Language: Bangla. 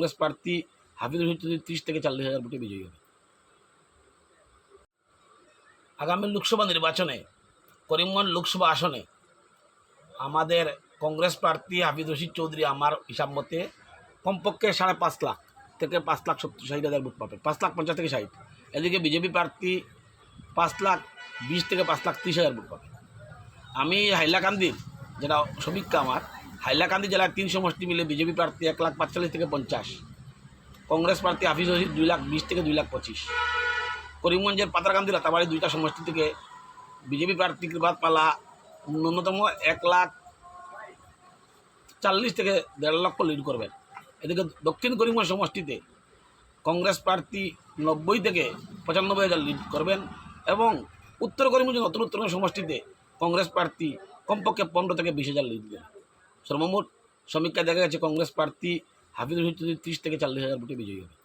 কংগ্রেস প্রার্থী হাফিজুল চৌধুরী ত্রিশ থেকে চল্লিশ হাজার ভোটে বিজয়ী হবে। আগামী লোকসভা নির্বাচনে, করিমগঞ্জ লোকসভা আসনে আমাদের কংগ্রেস প্রার্থী হাফিজ রশিদ চৌধুরী আমার হিসাব মতে কমপক্ষে সাড়ে পাঁচ লাখ থেকে পাঁচ লাখ সত্তর ষাট হাজার ভোট পাবে। পাঁচ লাখ পঞ্চাশ থেকে ষাট। এদিকে বিজেপি প্রার্থী পাঁচ লাখ বিশ থেকে পাঁচ লাখ ত্রিশ হাজার ভোট পাবে। আমি হাইলাকান্দির, যেটা সমীক্ষা আমার হাইলাকান্দি জেলার তিন সমষ্টি মিলে বিজেপি প্রার্থী এক লাখ পাঁচচল্লিশ থেকে পঞ্চাশ। কংগ্রেস প্রার্থী হাফিজ রশিদ দুই লাখ বিশ থেকে দুই লাখ পঁচিশ। করিমগঞ্জের পাতারকান্দি রাতাবাড়ি দুইটা সমষ্টি থেকে বিজেপি প্রার্থী কৃপাত পালা ন্যূনতম এক লাখ চাল্লিশ থেকে দেড় লক্ষ লিড করবেন। এদিকে দক্ষিণ করিমগঞ্জ সমষ্টিতে কংগ্রেস প্রার্থী নব্বই থেকে পঁচানব্বই হাজার লিড করবেন এবং উত্তর করিমগঞ্জ নতুন উত্তরগঞ্জ সমষ্টিতে কংগ্রেস প্রার্থী কমপক্ষে পনেরো থেকে বিশ হাজার লিড দেন সর্বমোট সমীক্ষায় দেখা গেছে কংগ্রেস প্রার্থী হাফিজুল চৌধুরী ত্রিশ থেকে চল্লিশ হাজার ভোটে বিজয়ী হবে।